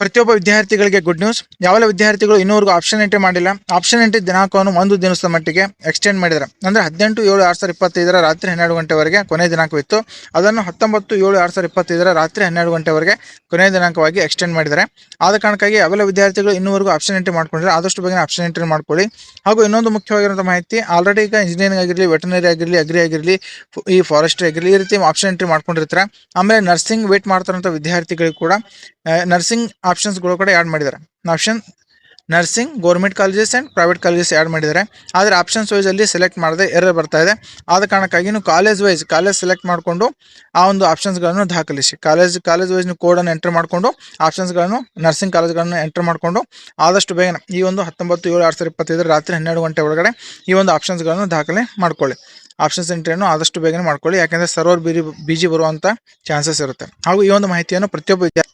ಪ್ರತಿಯೊಬ್ಬ ವಿದ್ಯಾರ್ಥಿಗಳಿಗೆ good news ಯಾವೆಲ್ಲ ವಿದ್ಯಾರ್ಥಿಗಳು ಇನ್ನೂವರೆಗೂ ಆಪ್ಷನ್ ಎಂಟ್ರಿ ಮಾಡಿಲ್ಲ ಆಪ್ಷನ್ ಎಂಟ್ರಿ ದಿನಾಂಕವನ್ನು ಒಂದು ದಿನದ ಮಟ್ಟಿಗೆ ಎಕ್ಸ್ಟೆಂಡ್ ಮಾಡಿದ್ದಾರೆ. ಅಂದರೆ ಹದಿನೆಂಟು, ಏಳು ಎರಡು ಸಾವಿರದ ಇಪ್ಪತ್ತೈದರ ರಾತ್ರಿ ಹನ್ನೆರಡು ಗಂಟೆವರೆಗೆ ಕೊನೆಯ ದಿನಾಂಕವಿತ್ತು. ಅದನ್ನು ಹತ್ತೊಂಬತ್ತು, ಏಳು ಎರಡು ಸಾವಿರದ ಇಪ್ಪತ್ತೈದರ ರಾತ್ರಿ ಹನ್ನೆರಡು ಗಂಟೆವರೆಗೆ ಕೊನೆಯ ದಿನಾಂಕವಾಗಿ ಎಕ್ಸ್ಟೆಂಡ್ ಮಾಡಿದ್ದಾರೆ. ಆದ ಕಾರಣಕ್ಕಾಗಿ ಯಾವೆಲ್ಲ ವಿದ್ಯಾರ್ಥಿಗಳು ಇನ್ನೂವರೆಗೂ ಆಪ್ಷನ್ ಎಂಟ್ರಿ ಮಾಡ್ಕೊಂಡಿದ್ದಾರೆ, ಆದಷ್ಟು ಬಗ್ಗೆ ಆಪ್ಷನ್ ಎಂಟ್ರಿ ಮಾಡ್ಕೊಳ್ಳಿ. ಹಾಗೂ ಇನ್ನೊಂದು ಮುಖ್ಯವಾಗಿರುವಂಥ ಮಾಹಿತಿ ಆಲ್ರೆಡಿ ಈಗ ಇಂಜಿನಿಯರಿಂಗ್ ಆಗಿರಲಿ ವೆಟನರಿ ಆಗಿರಲಿ ಅಗ್ರಿ ಆಗಿರಲಿ, ಈ ಫಾರೆಸ್ಟ್ರಿ ಆಗಿರಲಿ, ಈ ರೀತಿ ಆಪ್ಷನ್ ಎಂಟ್ರಿ ಮಾಡ್ಕೊಂಡಿರ್ತಾರೆ. ಆಮೇಲೆ ನರ್ಸಿಂಗ್ ವೇಟ್ ಮಾಡ್ತಾರಂಥ ವಿದ್ಯಾರ್ಥಿಗಳಿಗೆ ಕೂಡ. ನರ್ಸಿಂಗ್ ಆಪ್ಷನ್ಸ್ಗಳು ಕೂಡ ಆ್ಯಡ್ ಮಾಡಿದ್ದಾರೆ. Option nursing government colleges and private colleges add ಮಾಡಿದ್ದಾರೆ. ಆದರೆ ಆಪ್ಷನ್ಸ್ ವೈಸಲ್ಲಿ ಸೆಲೆಕ್ಟ್ ಮಾಡದೆ ಎರರ್ ಬರ್ತಾ ಇದೆ. ಆದ ಕಾರಣಕ್ಕಾಗಿ ನೀವು ಕಾಲೇಜ್ ವೈಸ್ ಕಾಲೇಜ್ ಸೆಲೆಕ್ಟ್ ಮಾಡಿಕೊಂಡು ಆ ಒಂದು ಆಪ್ಷನ್ಸ್ಗಳನ್ನು ದಾಖಲಿಸಿ. ಕಾಲೇಜ್ ಕಾಲೇಜ್ ವೈಸ್ ನೀವು ಕೋಡನ್ನು ಎಂಟರ್ ಮಾಡಿಕೊಂಡು ಆಪ್ಷನ್ಸ್ಗಳನ್ನು ನರ್ಸಿಂಗ್ ಕಾಲೇಜ್ಗಳನ್ನು ಎಂಟರ್ ಮಾಡಿಕೊಂಡು, ಆದಷ್ಟು ಬೇಗನೆ ಈ ಒಂದು ಹತ್ತೊಂಬತ್ತು, ಏಳು ಎರಡು ಸಾವಿರ ಇಪ್ಪತ್ತೈದರ ರಾತ್ರಿ ಹನ್ನೆರಡು ಗಂಟೆ ಒಳಗಡೆ ಈ ಒಂದು ಆಪ್ಷನ್ಸ್ಗಳನ್ನು ದಾಖಲೆ ಮಾಡಿಕೊಳ್ಳಿ. ಆಪ್ಷನ್ಸ್ ಎಂಟ್ರಿಯನ್ನು ಆದಷ್ಟು ಬೇಗನೆ ಮಾಡ್ಕೊಳ್ಳಿ. ಯಾಕೆಂದರೆ ಸರ್ವರ್ ಬಿರಿ ಬಿಜಿ ಬರುವಂಥ ಚಾನ್ಸಸ್ ಇರುತ್ತೆ. ಹಾಗೂ ಈ ಒಂದು ಮಾಹಿತಿಯನ್ನು ಪ್ರತಿಯೊಬ್ಬ ವಿದ್ಯಾರ್ಥಿ